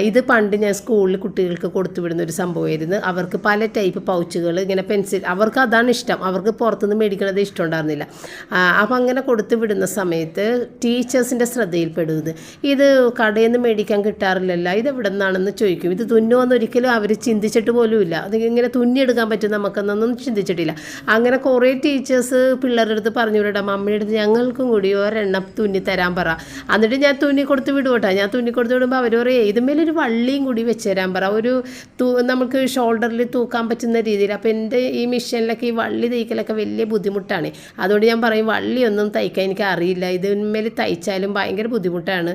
ഇത് പണ്ട് ഞാൻ സ്കൂളിൽ കുട്ടികൾക്ക് കൊടുത്തു വിടുന്ന ഒരു സംഭവമായിരുന്നു. അവർക്ക് പല ടൈപ്പ് പൗച്ചുകൾ ഇങ്ങനെ പെൻസിൽ അവർക്ക് അതാണ് ഇഷ്ടം. അവർക്ക് പുറത്തുനിന്ന് മേടിക്കണത് ഇഷ്ടമുണ്ടായിരുന്നില്ല അപ്പോൾ അങ്ങനെ കൊടുത്തു വിടുന്ന സമയത്ത് ടീച്ചേഴ്സിന്റെ ശ്രദ്ധയിൽപ്പെടുന്നത് ഇത് കടയിൽ നിന്ന് മേടിക്കാൻ കിട്ടാറില്ലല്ലോ ഇത് എവിടെ നിന്നാണെന്ന് ചോദിക്കും. ഇത് തുന്നുമെന്ന് ഒരിക്കലും അവർ ചിന്തിച്ചിട്ട് പോലുമില്ല. അത് ഇങ്ങനെ തുന്നിയെടുക്കാൻ പറ്റും നമുക്ക്. എന്നൊന്നും ചിന്തിച്ചിട്ടില്ല. അങ്ങനെ കുറേ ടീച്ചേഴ്സ് പിള്ളേരുടെ അടുത്ത് പറഞ്ഞു വിടാം മമ്മിയുടെ അടുത്ത് ഞങ്ങൾക്കും കൂടി ഒരെണ്ണം തുന്നി തരാൻ പറ. എന്നിട്ട് ഞാൻ തുന്നി കൊടുത്ത് വിടുവട്ടാ. ഞാൻ തുന്നി കൊടുത്ത് വിടുമ്പോൾ അവർ പറയും ഇതുമേലൊരു വള്ളിയും കൂടി വെച്ച് തരാൻ പറ. ഒരു തൂ നമുക്ക് ഷോൾഡറിൽ തൂക്കാൻ പറ്റുന്ന രീതിയിൽ. അപ്പോൾ എന്റെ ഈ മിഷനിലൊക്കെ ഈ വള്ളി തയ്ക്കലൊക്കെ വലിയ ബുദ്ധിമുട്ടാണ്. അതുകൊണ്ട് ഞാൻ പറയും വള്ളിയൊന്നും തയ്ക്കാൻ എനിക്ക് അറിയില്ല. ഇതിന്മേൽ തയ്ച്ചാലും ഭയങ്കര ബുദ്ധിമുട്ടാണ്.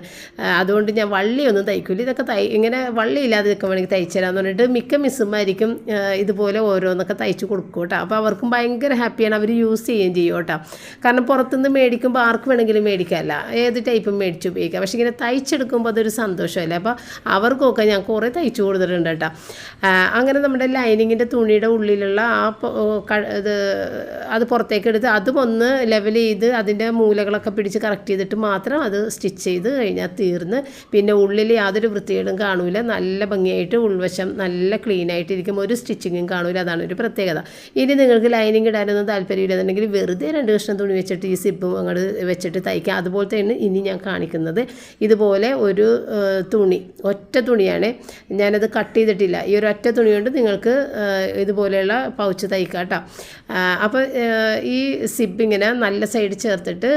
അതുകൊണ്ട് ഞാൻ വള്ളിയൊന്നും തയ്ക്കില്ല ഇതൊക്കെ തൈ ഇങ്ങനെ വള്ളിയില്ലാതെ നിൽക്കാൻ വേണമെങ്കിൽ തയ്ച്ചു തരാമെന്ന് പറഞ്ഞിട്ട് മിക്ക മിസ്സുമായിരിക്കും ഇതുപോലെ ഓരോന്നൊക്കെ കൊടുക്കും കേട്ടോ. അപ്പോൾ അവർക്കും ഭയങ്കര ഹാപ്പിയാണ് അവർ യൂസ് ചെയ്യുകയും ചെയ്യും കേട്ടോ. കാരണം പുറത്തുനിന്ന് മേടിക്കുമ്പോൾ ആർക്ക് വേണമെങ്കിലും മേടിക്കാമല്ല ഏത് ടൈപ്പും മേടിച്ച് ഉപയോഗിക്കാം. പക്ഷേ ഇങ്ങനെ തയ്ച്ചെടുക്കുമ്പോൾ അതൊരു സന്തോഷമല്ലേ? അപ്പോൾ അവർക്കൊക്കെ ഞാൻ കുറേ തയ്ച്ചു കൊടുത്തിട്ടുണ്ട് കേട്ടോ. അങ്ങനെ നമ്മുടെ ലൈനിങ്ങിന്റെ തുണിയുടെ ഉള്ളിലുള്ള ആ ഇത് അത് പുറത്തേക്ക് എടുത്ത് അതും ഒന്ന് ലെവൽ ചെയ്ത് അതിന്റെ മൂലകളൊക്കെ പിടിച്ച് കറക്റ്റ് ചെയ്തിട്ട് മാത്രം അത് സ്റ്റിച്ച് ചെയ്ത് കഴിഞ്ഞാൽ തീർന്ന്. പിന്നെ ഉള്ളിൽ യാതൊരു വൃത്തികേടും കാണൂല. നല്ല ഭംഗിയായിട്ട് ഉൾവശം നല്ല ക്ലീൻ ഒരു സ്റ്റിച്ചിങ്ങും കാണൂല. അതാണ് ഒരു പ്രത്യേകത. ഇനി നിങ്ങൾക്ക് ലൈനിങ് ഇടാനൊന്നും താല്പര്യമില്ലെന്നുണ്ടെങ്കിൽ വെറുതെ രണ്ട് കഷ്ണം തുണി വെച്ചിട്ട് ഈ സിബും അങ്ങോട്ട് വെച്ചിട്ട് തയ്ക്കാം. തന്നെ ഇനി ഞാൻ കാണിക്കുന്നത് ഇതുപോലെ ഒരു തുണി ഒറ്റ തുണിയാണ്. ഞാനത് കട്ട് ചെയ്തിട്ടില്ല. ഈ ഒരു ഒറ്റ തുണി കൊണ്ട് നിങ്ങൾക്ക് ഇതുപോലെയുള്ള പൗച്ച് തയ്ക്കാം കേട്ടോ. അപ്പോൾ ഈ സിബ് ഇങ്ങനെ നല്ല സൈഡ് ചേർത്തിട്ട്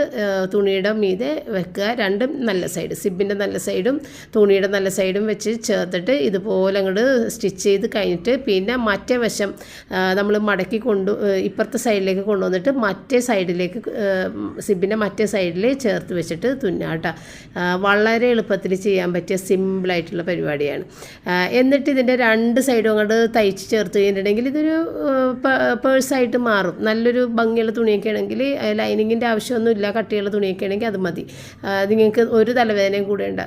തുണിയുടെ മീതെ വെക്കുക. രണ്ടും നല്ല സൈഡ് സിബിന്റെ നല്ല സൈഡും തുണിയുടെ നല്ല സൈഡും വെച്ച് ചേർത്തിട്ട് ഇതുപോലെ അങ്ങോട്ട് സ്റ്റിച്ച് ചെയ്ത് കഴിഞ്ഞിട്ട് പിന്നെ മറ്റേ വശം നമ്മൾ മടക്കി കൊണ്ട് ഇപ്പുറത്തെ സൈഡിലേക്ക് കൊണ്ടുവന്നിട്ട് മറ്റേ സൈഡിലേക്ക് സിബിന്റെ മറ്റേ സൈഡിൽ ചേർത്ത് വെച്ചിട്ട് തുന്നാം കേട്ടോ വളരെ എളുപ്പത്തിൽ ചെയ്യാൻ പറ്റിയ സിമ്പിളായിട്ടുള്ള പരിപാടിയാണ്. എന്നിട്ട് ഇതിന്റെ രണ്ട് സൈഡും അങ്ങോട്ട് തയ്ച്ച് ചേർത്ത് കഴിഞ്ഞിട്ടുണ്ടെങ്കിൽ ഇതൊരു പേഴ്സായിട്ട് മാറും. നല്ലൊരു ഭംഗിയുള്ള തുണിയൊക്കെ ആണെങ്കിൽ ലൈനിങ്ങിന്റെ ആവശ്യമൊന്നുമില്ല കട്ടിയുള്ള തുണിയൊക്കെ ആണെങ്കിൽ അത് മതി. നിങ്ങൾക്ക് ഒരു തലവേദനയും കൂടെ ഉണ്ടാ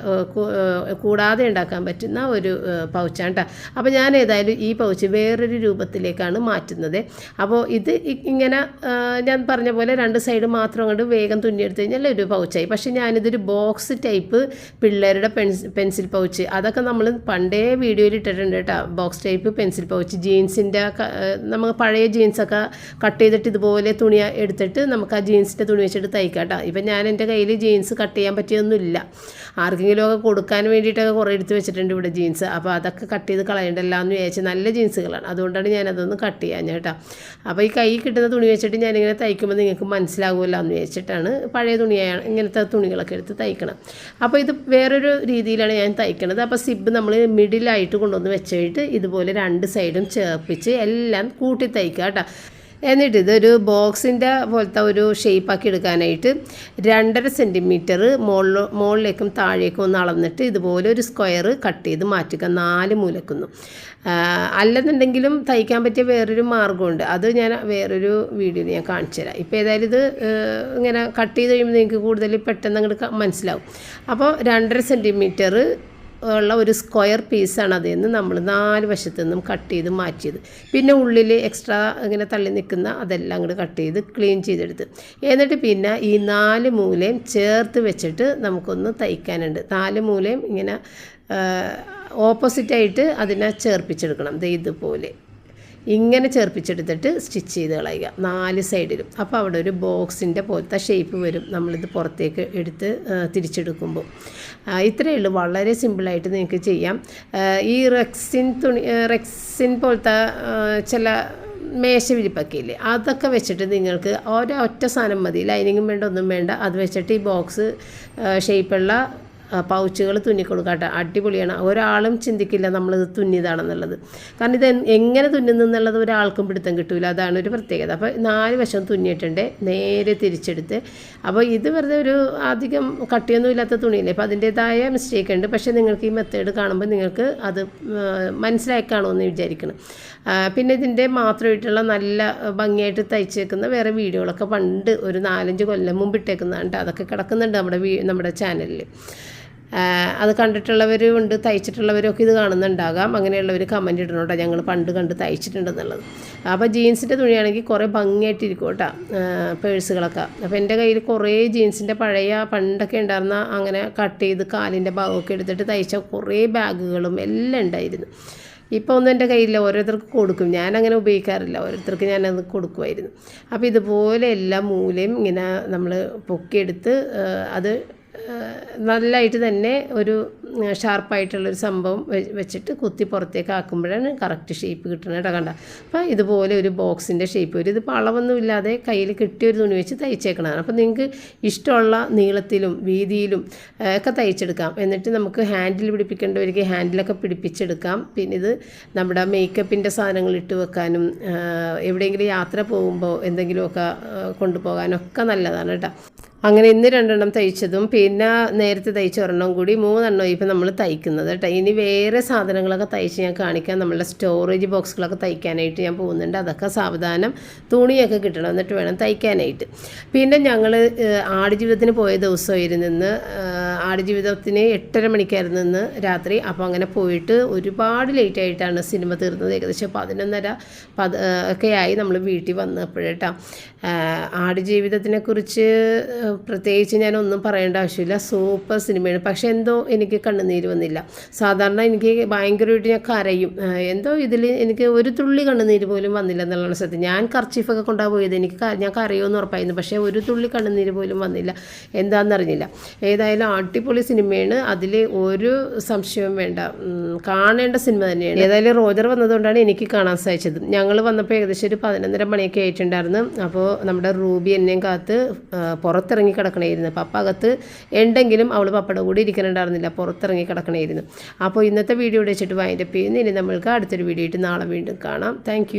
കൂടാതെ ഉണ്ടാക്കാൻ പറ്റുന്ന ഒരു പൗച്ചാണ് കേട്ടോ അപ്പോൾ ഞാൻ ഏതായാലും ഈ പൗച്ച് വേറൊരു രൂപത്തിലേക്കാണ് മാറ്റുന്നത്. അപ്പോൾ ഇത് ഇങ്ങനെ ഞാൻ പറഞ്ഞ പോലെ രണ്ട് സൈഡ് മാത്രം അങ്ങോട്ട് വേഗം തുന്നിയെടുത്ത് കഴിഞ്ഞാൽ ഒരു പൗച്ചായി. പക്ഷേ ഞാനിതൊരു ബോക്സ് ടൈപ്പ് പിള്ളേരുടെ പെൻസ് പെൻസിൽ പൗച്ച് അതൊക്കെ നമ്മൾ പണ്ടേ വീഡിയോയിൽ ഇട്ടിട്ടുണ്ട് കേട്ടോ. ബോക്സ് ടൈപ്പ് പെൻസിൽ പൗച്ച് ജീൻസിന്റെ നമുക്ക് പഴയ ജീൻസൊക്കെ കട്ട് ചെയ്തിട്ട് ഇതുപോലെ തുണി എടുത്തിട്ട് നമുക്ക് ആ ജീൻസിന്റെ തുണി വെച്ചിട്ട് തയ്ക്കാം കേട്ടോ. ഇപ്പം ഞാൻ എന്റെ കയ്യിൽ ജീൻസ് കട്ട് ചെയ്യാൻ പറ്റിയൊന്നുമില്ല. ആർക്കെങ്കിലും ഒക്കെ കൊടുക്കാൻ വേണ്ടിയിട്ടൊക്കെ കുറേ എടുത്ത് വെച്ചിട്ടുണ്ട് ഇവിടെ ജീൻസ് അപ്പോൾ അതൊക്കെ കട്ട് ചെയ്ത് കളയണ്ടല്ലോ എന്ന് വിചാരിച്ച് നല്ല ജീൻസുകളാണ് അതുകൊണ്ടാണ് ഞാൻ അതൊന്നും കട്ട് ചെയ്യാൻ കേട്ടോ. അപ്പോൾ ഈ കൈ കിട്ടുന്ന തുണി വെച്ചിട്ട് ഞാനിങ്ങനെ തയ്ക്കുമ്പോൾ നിങ്ങൾക്ക് മനസ്സിലാകുമല്ലോ എന്ന് വെച്ചിട്ടാണ് പഴയ തുണിയാണ് ഇങ്ങനത്തെ തുണികളൊക്കെ എടുത്ത് തയ്ക്കണം. അപ്പോൾ ഇത് വേറൊരു രീതിയിലാണ് ഞാൻ തയ്ക്കണത്. അപ്പോൾ സിബ് നമ്മൾ മിഡിലായിട്ട് കൊണ്ടുവന്ന് വെച്ചിട്ട് ഇതുപോലെ രണ്ട് സൈഡും ചേർപ്പിച്ച് എല്ലാം കൂട്ടി തയ്ക്കുക കേട്ടോ. എന്നിട്ട് ഇതൊരു ബോക്സിന്റെ പോലത്തെ ഒരു ഷേപ്പാക്കി എടുക്കാനായിട്ട് രണ്ടര സെന്റിമീറ്റർ മുകളിൽ മുകളിലേക്കും താഴേക്കും ഒന്ന് അളന്നിട്ട് ഇതുപോലെ ഒരു സ്ക്വയർ കട്ട് ചെയ്ത് മാറ്റുക. നാല് മൂലക്കുന്നു. അല്ലെന്നുണ്ടെങ്കിലും തയ്ക്കാൻ പറ്റിയ വേറൊരു മാർഗമുണ്ട്. അത് ഞാൻ വേറൊരു വീഡിയോയിൽ ഞാൻ കാണിച്ചു തരാം. ഇപ്പോൾ ഏതായാലും ഇത് ഇങ്ങനെ കട്ട് ചെയ്ത് കഴിയുമ്പോൾ നിങ്ങൾക്ക് കൂടുതൽ പെട്ടെന്ന് അങ്ങോട്ട് മനസ്സിലാവും. അപ്പോൾ രണ്ടര സെന്റിമീറ്റർ ഉള്ള ഒരു സ്ക്വയർ പീസാണ് അതിൽ നിന്ന് നമ്മൾ നാല് വശത്തു നിന്നും കട്ട് ചെയ്ത് മാറ്റിയത്. പിന്നെ ഉള്ളിൽ എക്സ്ട്രാ ഇങ്ങനെ തള്ളി നിൽക്കുന്ന അതെല്ലാം കൂടെ കട്ട് ചെയ്ത് ക്ലീൻ ചെയ്തെടുത്ത്. എന്നിട്ട് പിന്നെ ഈ നാല് മൂലയും ചേർത്ത് വെച്ചിട്ട് നമുക്കൊന്ന് തയ്ക്കാനുണ്ട്. നാല് മൂലയും ഇങ്ങനെ ഓപ്പോസിറ്റായിട്ട് അതിനെ ചേർപ്പിച്ചെടുക്കണം ദേ ഇതുപോലെ. ഇങ്ങനെ ചേർപ്പിച്ചെടുത്തിട്ട് സ്റ്റിച്ച് ചെയ്ത് കളയുക. നാല് സൈഡിലും. അപ്പോൾ അവിടെ ഒരു ബോക്സിന്റെ പോലത്തെ ഷേപ്പ് വരും. നമ്മളിത് പുറത്തേക്ക് എടുത്ത് തിരിച്ചെടുക്കുമ്പോൾ. ഇത്രയേ ഉള്ളൂ. വളരെ സിമ്പിളായിട്ട് നിങ്ങൾക്ക് ചെയ്യാം. ഈ റെക്സിൻ തുണി റെക്സിൻ പോലത്തെ ചില മേശ ഇല്ലേ അതൊക്കെ വെച്ചിട്ട് നിങ്ങൾക്ക് ഒരൊറ്റ സാധനം മതി. ലൈനിങ്ങും വേണ്ട ഒന്നും വേണ്ട. അത് വെച്ചിട്ട് ഈ ബോക്സ് ഷേപ്പുള്ള പൗച്ചുകൾ തുന്നിക്കൊടുക്കട്ടെ അടിപൊളിയാണ്. ഒരാളും ചിന്തിക്കില്ല നമ്മളിത് തുന്നിയതാണെന്നുള്ളത്. കാരണം ഇത് എങ്ങനെ തുന്നുന്നു എന്നുള്ളത് ഒരാൾക്കും പിടുത്തം കിട്ടില്ല അതാണ് ഒരു പ്രത്യേകത. അപ്പോൾ നാല് വശം തുന്നിയിട്ടുണ്ട്. നേരെ തിരിച്ചെടുത്ത്. അപ്പോൾ ഇത് വെറുതെ ഒരു അധികം കട്ടിയൊന്നും ഇല്ലാത്ത തുണിയില്ലേ? അപ്പോൾ അതിന്റേതായ മിസ്റ്റേക്ക് ഉണ്ട്. പക്ഷേ നിങ്ങൾക്ക് ഈ മെത്തേഡ് കാണുമ്പോൾ നിങ്ങൾക്ക് അത് മനസ്സിലായി കാണുമെന്ന് വിചാരിക്കണം. പിന്നെ ഇതിന്റെ മാത്രമായിട്ടുള്ള നല്ല ഭംഗിയായിട്ട് തയ്ച്ചേക്കുന്ന വേറെ വീഡിയോകളൊക്കെ പണ്ട് ഒരു നാലഞ്ച് കൊല്ലം മുമ്പ് ഇട്ടേക്കുന്നതാണ് അതൊക്കെ കിടക്കുന്നുണ്ട് നമ്മുടെ നമ്മുടെ ചാനലിൽ അത് കണ്ടിട്ടുള്ളവരും ഉണ്ട് തയ്ച്ചിട്ടുള്ളവരൊക്കെ ഇത് കാണുന്നുണ്ടാകാം. അങ്ങനെയുള്ളവർ കമന്റ് ഇടണോട്ടോ. ഞങ്ങൾ പണ്ട് കണ്ട് തയ്ച്ചിട്ടുണ്ടെന്നുള്ളത്. അപ്പോൾ ജീൻസിന്റെ തുണിയാണെങ്കിൽ കുറേ ഭംഗിയായിട്ടിരിക്കും കേട്ടോ പേഴ്സുകളൊക്കെ. അപ്പോൾ എന്റെ കയ്യിൽ കുറേ ജീൻസിന്റെ പഴയ പണ്ടൊക്കെ ഉണ്ടായിരുന്ന അങ്ങനെ കട്ട് ചെയ്ത് കാലിന്റെ ഭാഗമൊക്കെ എടുത്തിട്ട് തയ്ച്ച കുറേ ബാഗുകളും എല്ലാം ഉണ്ടായിരുന്നു. ഇപ്പോൾ ഒന്നും എന്റെ കയ്യിലില്ല. ഓരോരുത്തർക്ക് കൊടുക്കും. ഞാനങ്ങനെ ഉപയോഗിക്കാറില്ല. ഓരോരുത്തർക്ക് ഞാനത് കൊടുക്കുമായിരുന്നു. അപ്പോൾ ഇതുപോലെ എല്ലാ മൂലയും ഇങ്ങനെ നമ്മൾ പൊക്കിയെടുത്ത് അത് നല്ലതായിട്ട് തന്നെ ഒരു ഷാർപ്പായിട്ടുള്ളൊരു സംഭവം വെച്ചിട്ട് കുത്തി പുറത്തേക്ക് ആക്കുമ്പോഴാണ് കറക്റ്റ് ഷേപ്പ് കിട്ടുന്നത് കേട്ടോ കണ്ട. അപ്പോൾ ഇതുപോലെ ഒരു ബോക്സിന്റെ ഷേപ്പ് വരും ഇതിപ്പോൾ അളവൊന്നും ഇല്ലാതെ കയ്യിൽ കിട്ടിയ ഒരു തുണി വെച്ച് തയ്ച്ചേക്കണതാണ്. അപ്പോൾ നിങ്ങൾക്ക് ഇഷ്ടമുള്ള നീളത്തിലും വീതിയിലും ഒക്കെ തയ്ച്ചെടുക്കാം. എന്നിട്ട് നമുക്ക് ഹാൻഡിൽ പിടിപ്പിക്കേണ്ടവർക്ക് ഹാൻഡിലൊക്കെ പിടിപ്പിച്ചെടുക്കാം. പിന്നെ ഇത് നമ്മുടെ മേക്കപ്പിന്റെ സാധനങ്ങൾ ഇട്ട് വെക്കാനും എവിടെയെങ്കിലും യാത്ര പോകുമ്പോൾ എന്തെങ്കിലുമൊക്കെ കൊണ്ടുപോകാനൊക്കെ നല്ലതാണ് കേട്ടോ. അങ്ങനെ ഇന്ന് രണ്ടെണ്ണം തയ്ച്ചതും പിന്നെ നേരത്തെ തയ്ച്ച ഒരെണ്ണം കൂടി മൂന്നെണ്ണം ഇപ്പം നമ്മൾ തയ്ക്കുന്നത്. കേട്ടോ ഇനി വേറെ സാധനങ്ങളൊക്കെ തയ്ച്ച് ഞാൻ കാണിക്കാം. നമ്മളുടെ സ്റ്റോറേജ് ബോക്സുകളൊക്കെ തയ്ക്കാനായിട്ട് ഞാൻ പോകുന്നുണ്ട്. അതൊക്കെ സാവധാനം തുണിയൊക്കെ കിട്ടണം എന്നിട്ട് വേണം തയ്ക്കാനായിട്ട്. പിന്നെ ഞങ്ങൾ ആടുജീവിതത്തിന് പോയ ദിവസമായിരുന്നു ഇന്ന്. ആടുജീവിതത്തിന് എട്ടര മണിക്കായിരുന്നു ഇന്ന് രാത്രി. അപ്പോൾ അങ്ങനെ പോയിട്ട് ഒരുപാട് ലേറ്റ് ആയിട്ടാണ് സിനിമ തീർന്നത്. ഏകദേശം പതിനൊന്നര പത് ഒക്കെ ആയി നമ്മൾ വീട്ടിൽ വന്നപ്പോഴേട്ടാ ആടുജീവിതത്തിനെ കുറിച്ച് പ്രത്യേകിച്ച് ഞാനൊന്നും പറയേണ്ട ആവശ്യമില്ല. സൂപ്പർ സിനിമയാണ്. പക്ഷേ എന്തോ എനിക്ക് കണ്ണുനീര് വന്നില്ല. സാധാരണ എനിക്ക് ഭയങ്കരമായിട്ട് ഞാൻ കരയും. എന്തോ ഇതിൽ എനിക്ക് ഒരു തുള്ളി കണ്ണുനീര് പോലും വന്നില്ല എന്നുള്ളതാണ് സത്യം. ഞാൻ കർച്ചീഫൊക്കെ കൊണ്ടാ പോയത്. എനിക്ക് ഞാൻ കരയുമെന്ന് ഉറപ്പായിരുന്നു. പക്ഷേ ഒരു തുള്ളി കണ്ണുനീര് പോലും വന്നില്ല. എന്താണെന്നറിഞ്ഞില്ല ഏതായാലും അടിപൊളി സിനിമയാണ്. അതിൽ ഒരു സംശയവും വേണ്ട. കാണേണ്ട സിനിമ തന്നെയാണ്. ഏതായാലും റോജർ വന്നതുകൊണ്ടാണ് എനിക്ക് കാണാൻ സാധിച്ചത്. ഞങ്ങൾ വന്നപ്പോൾ ഏകദേശം ഒരു പതിനൊന്നര മണിയൊക്കെ ആയിട്ടുണ്ടായിരുന്നു. അപ്പോൾ നമ്മുടെ റൂബി എന്നെയും കാത്ത് പുറത്തിറങ്ങി കിടക്കണമായിരുന്നു പപ്പ അകത്ത് ഉണ്ടെങ്കിലും അവൾ പപ്പയുടെ കൂടെ ഇരിക്കുന്നുണ്ടായിരുന്നില്ല പുറത്തിറങ്ങി കിടക്കണമായിരുന്നു അപ്പോൾ ഇന്നത്തെ വീഡിയോ ഇവിടെ വെച്ചിട്ട് വൈൻഡപ്പ് ചെയ്യുന്നു. ഇനി നമ്മൾക്ക് അടുത്തൊരു വീഡിയോ ആയിട്ട് നാളെ വീണ്ടും കാണാം. താങ്ക്